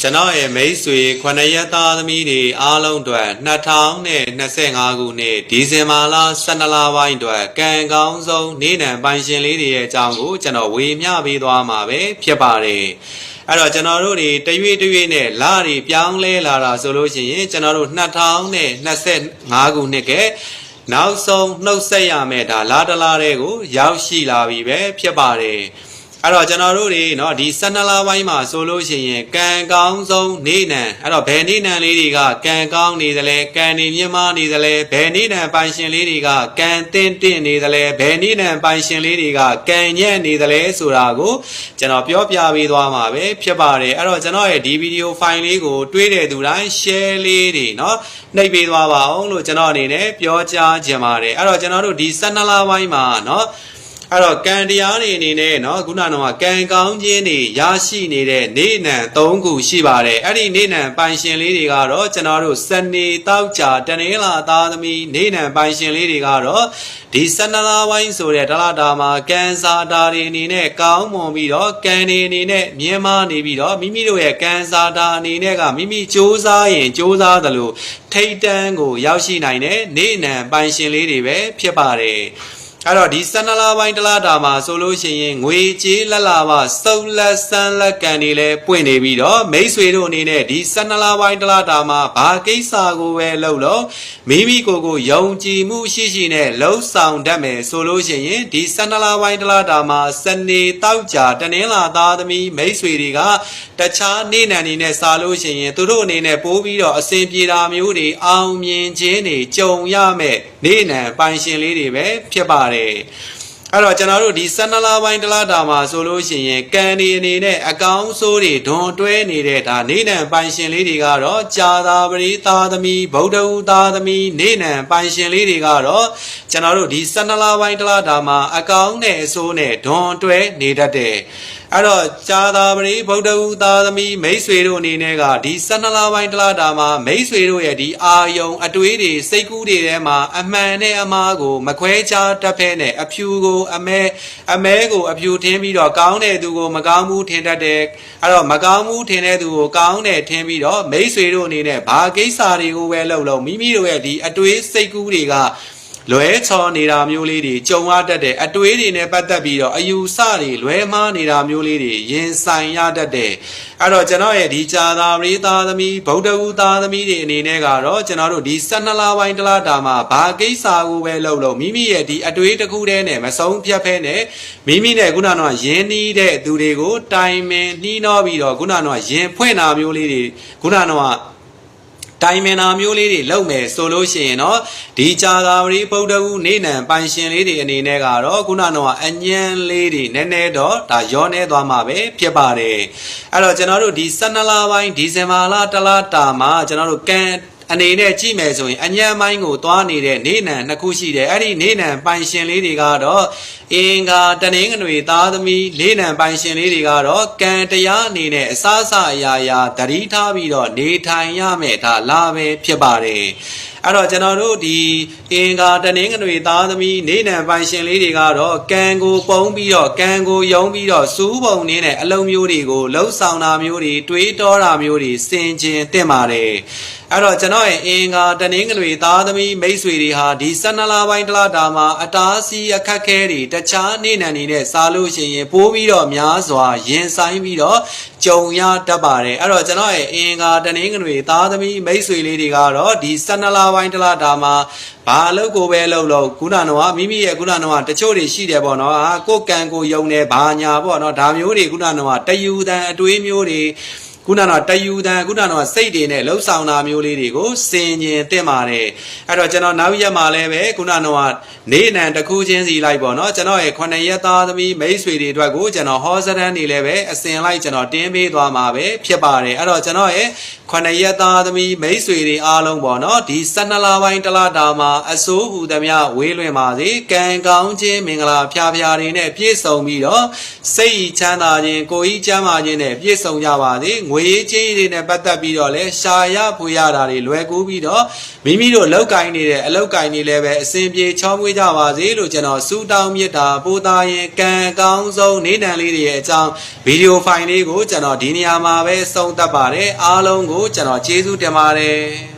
ကျွန်တော်ရဲ့မိတ်ဆွေ9ရက်သားသမီးတွေအားလုံးအတွက်2025ခုနှစ်ဒီဇင်ဘာလ12လပိုင်းအတွက်ကံကောင်းဆုံးနေ့နံပိုင်ရှင်လေးတွေရဲ့အကြောင်းကိုကျွန်တော်ဝေမျှပေးသွားမှာပဲဖြစ်ပါတယ်အဲ့တော့ကျွန်တော်တို့တွေတရွေ့တရွေ့နဲ့လတွေပြောင်းလဲလာတာဆိုလို့ရှိရင်ကျွန်တော်တို့2025ခုနှစ်ကနောက်ဆုံးနှုတ်ဆက်ရမယ့်ဒါလာတလားတွေကို ရောက်ရှိလာပြီပဲဖြစ်ပါတယ် အဲ့တော့ကျွန်တော်တို့တွေเนาะဒီ12လပိုင်းမှာဆိုလို့ရှိရင်ကံကောင်းဆုံးနေ့နံအဲ့တော့ဘယ်နေ့နံလေးတွေကကံကောင်းနေသလဲကံနေမြင့်မားနေသလဲဘယ်နေ့နံပိုင်ရှင်လေးတွေကကံတင်းတင့်နေသလဲဘယ်နေ့နံပိုင်ရှင်လေးတွေကကံညံ့နေသလဲဆိုတာကိုကျွန်တော်ပြောပြပေးသွားမှာပဲဖြစ်ပါတယ်အဲ့တော့ကျွန်တော်ရဲ့ဒီဗီဒီယိုဖိုင်လေးကိုတွေးတဲ့သူတိုင်း share လေးတွေเนาะနှိပ်ပေးသွားပါအောင်လို့ကျွန်တော်အနေနဲ့ပြောကြားချင်ပါတယ်အဲ့တော့ကျွန်တော်တို့ဒီ12လပိုင်းမှာเนาะ အဲ့တော့ကံတရားတွေအနေနဲ့เนาะခုနကတော့ကံကောင်းခြင်းတွေရရှိနေတဲ့နေနံ၃ခုရှိပါတယ်အဲ့ဒီနေနံပိုင်ရှင်လေးတွေကတော့ကျွန်တော်တို့စနေတောက်ကြတနင်္လာသားသမီးနေနံပိုင်ရှင်လေးတွေကတော့ဒီ12လပိုင်းဆိုတဲ့ဒလတာမှာကံစာတာတွေအနေနဲ့ကောင်းမွန်ပြီးတော့ကံတွေအနေနဲ့မြင်မာနေပြီးတော့မိမိတို့ရဲ့ကံစာတာအနေနဲ့ကမိမိစ조사ရင်စ조사သလိုထိတ်တန်းကိုရောက်ရှိနိုင်တဲ့နေနံပိုင်ရှင်လေးတွေပဲဖြစ်ပါတယ် အဲ့တော့ဒီ12လပိုင်းတလားတာမှာဆိုလို့ရှိရင်ငွေကြေးလက်လာပါစုပ်လက်ဆန်းလက်ကန်တွေလည်းပွင့်နေပြီးတော့မိတ်ဆွေတို့အနေနဲ့ဒီ12လပိုင်းတလားတာမှာဘာကိစ္စကိုပဲလုပ်လို့မိမိကိုယ်ကိုယုံကြည်မှုရှိရှိနဲ့လှုပ်ဆောင်တတ်မယ်ဆိုလို့ရှိရင်ဒီ12လပိုင်းတလားတာမှာစနေတောက်ကြတနင်္လာသားသမီးမိတ်ဆွေတွေကတခြားနေ့နံနေနဲ့စားလို့ရှိရင်သူတို့အနေနဲ့ပိုးပြီးတော့အစဉ်ပြေတာမျိုးတွေအောင်မြင်ခြင်းတွေကြုံရမယ်နေ့နံပိုင်ရှင်လေးတွေပဲဖြစ်ပါတယ်ပါတယ်အဲ့တော့ကျွန်တော်တို့ဒီ12လပိုင်းတလားတာမှာဆိုလို့ရှိရင်ကံဒီအနေနဲ့အကောင်းဆိုးတွေဒွန်တွဲနေတဲ့ဒါနေနံပိုင်ရှင်လေးတွေကတော့ကြာသာပရိသားသမီးဗုဒ္ဓဟူသားသမီးနေနံပိုင်ရှင်လေးတွေကတော့ကျွန်တော်တို့ဒီ12လပိုင်းတလားတာမှာအကောင်းနဲ့အဆိုးနဲ့ဒွန်တွဲနေတတ်တယ်အဲ့တော့ကြာသာပရိဗုဒ္ဓဟူသားသမီးမိတ်ဆွေတို့အနေနဲ့ကဒီ12လပိုင်းတလားတာမှာမိတ်ဆွေတို့ရဲ့ဒီအာယုံ အတွေးတွေစိတ်ကူးတွေထဲမှာအမှန်နဲ့အမှားကို မခွဲခြားတတ်ဖဲနဲ့အဖြူကို အမဲအမဲကိုအဖြူထင်းပြီးတော့ကောင်းတဲ့သူကိုမကောင်းဘူးထင်တတ်တယ်အဲ့တော့မကောင်းဘူးထင်တဲ့သူကိုကောင်းတယ်ထင်ပြီးတော့မိတ်ဆွေတို့အနေနဲ့ဘာကိစ္စတွေကိုပဲလုပ်လို့မိမိတို့ရဲ့ဒီအတွေးစိတ်ကူးတွေက လွဲချော်နေတာမျိုးလေးတွေကြုံရတတ်တယ်အတွေးတွေနဲ့ပတ်သက်ပြီးတော့အယူဆတွေလွဲမှားနေတာမျိုးလေးတွေရင်ဆိုင်ရတတ်တယ်အဲ့တော့ကျွန်တော်ရဲ့ဒီကြာသာပရိသားသမီးဗုဒ္ဓဟူသားသမီးတွေအနေနဲ့ကတော့ကျွန်တော်တို့ဒီ12လပိုင်းတလားတာမှာဘာကိစ္စကိုပဲလုပ်လို့မိမိရဲ့ဒီအတွေးတစ်ခုတည်းနဲ့မဆုံးဖြတ်ဖဲနဲ့မိမိနဲ့ခုနကတော့ယင်းနှီးတဲ့သူတွေကိုတိုင်ပင်နှီးနှောပြီးတော့ခုနကတော့ယင်ဖွင့်တာမျိုးလေးတွေခုနက တော့တိုင်မင်နာမျိုးလေးတွေလုပ်မယ်ဆိုလို့ရှိရင်တော့ဒီကြာသာဝရီဗုဒ္ဓဟူနေနံပိုင်ရှင်လေးတွေအနေနဲ့ကတော့ခုနကအညံလေးတွေနည်းနည်းတော့ဒါရောနေသွားမှာပဲဖြစ်ပါတယ်အဲ့တော့ကျွန်တော်တို့ဒီ12လပိုင်းဒီဇင်ဘာလတလတာမှာကျွန်တော်တို့ကံ အနေနဲ့ကြည့်မယ်ဆိုရင်အညံမိုင်းကိုသွားနေတဲ့နေနံနှစ်ခုရှိတယ်အဲ့ဒီနေနံပိုင်ရှင်လေးတွေကတော့အင်္ဂါတနင်္ဂနွေသားသမီးလေးနံပိုင်ရှင်လေးတွေကတော့ကံတရားအနေနဲ့အစအစအရာရာတတိထားပြီးတော့နေထိုင်ရမယ်ဒါလာပဲဖြစ်ပါတယ်အဲ့တော့ကျွန်တော်တို့ဒီအင်္ဂါတနင်္ဂနွေသားသမီးနေနံပိုင်ရှင်လေးတွေကတော့ကံကိုပုံပြီးတော့ကံကိုယုံပြီးတော့စူးပုံနေတဲ့အလုံးမျိုးတွေကိုလှုပ်ဆောင်တာမျိုးတွေတွေးတောတာမျိုးတွေစင်ကျင်တင်ပါတယ်အဲ့တော့ကျွန်တော်ရဲ့အင်္ဂါတနင်္ဂနွေသားသမီးမိတ်ဆွေတွေဟာဒီ12လပိုင်းတလတာမှာအတားစီအခက်ခဲတွေတခြားနေနံနေနဲ့စားလို့ရှိရင်ပိုးပြီးတော့များစွာရင်ဆိုင်ပြီးတော့ကြုံရတတ်ပါတယ်အဲ့တော့ကျွန်တော်ရဲ့အင်္ဂါတနင်္ဂနွေသားသမီးမိတ်ဆွေလေးတွေကတော့ဒီ12လပိုင်းတလတာမှာဘာအလုပ်ကိုပဲလုပ်လို့ခုနကတော့မိမိရဲ့ခုနကတော့တချို့တွေရှိတယ်ပေါ့နော်ဟာကိုယ်ကံကိုယုံနေဘာညာပေါ့နော်ဒါမျိုးတွေခုနကတော့တယူတန်အတွေးမျိုးတွေ ခုနကတော့တယူတန်ခုနကတော့စိတ်တွေနဲ့လှုပ်ဆောင်တာမျိုးလေးတွေကိုစင်ကျင်တင်ပါတယ်အဲ့တော့ကျွန်တော်နောက်ရက်မှာလည်းပဲခုနကတော့နေနံတစ်ခုချင်းစီလိုက်ပေါ့နော်ကျွန်တော်ရဲ့9ရက်သားသမီးမိတ်ဆွေတွေအတွက်ကိုကျွန်တော်ဟောစရန်နေလည်းပဲအစင်လိုက်ကျွန်တော်တင်းပေးသွားမှာပဲဖြစ်ပါတယ်အဲ့တော့ကျွန်တော်ရဲ့9ရက်သားသမီးမိတ်ဆွေတွေအားလုံးပေါ့နော်ဒီ12လပိုင်းတလတာမှာအစိုးဟူသမျှဝေးလွင်ပါစေကံကောင်းခြင်းမင်္ဂလာဖျားဖျားတွေနဲ့ပြည့်စုံပြီးတော့စိတ်ချမ်းသာခြင်းကိုယ်ဤချမ်းသာခြင်းနဲ့ပြည့်စုံကြပါစေငွေငွေရေးကြေးရေးတွေနဲ့ပတ်သက်ပြီးတော့လဲရှာရဖွေရတာတွေလွယ်ကူပြီးတော့မိမိတို့လောက်ကင်နေတဲ့အလောက်ကင်နေလည်းပဲအစဉ်ပြေချောမွေးကြပါစေလို့ကျွန်တော်ဆုတောင်းမြတ်တာပို့သားရင်ကံအကောင်းဆုံးနေတန်လေးတွေရဲ့အကြောင်းဗီဒီယိုဖိုင်လေးကိုကျွန်တော်ဒီနေရာမှာပဲဆုံးသတ်ပါတယ်အားလုံးကိုကျွန်တော်ကျေးဇူးတင်ပါတယ်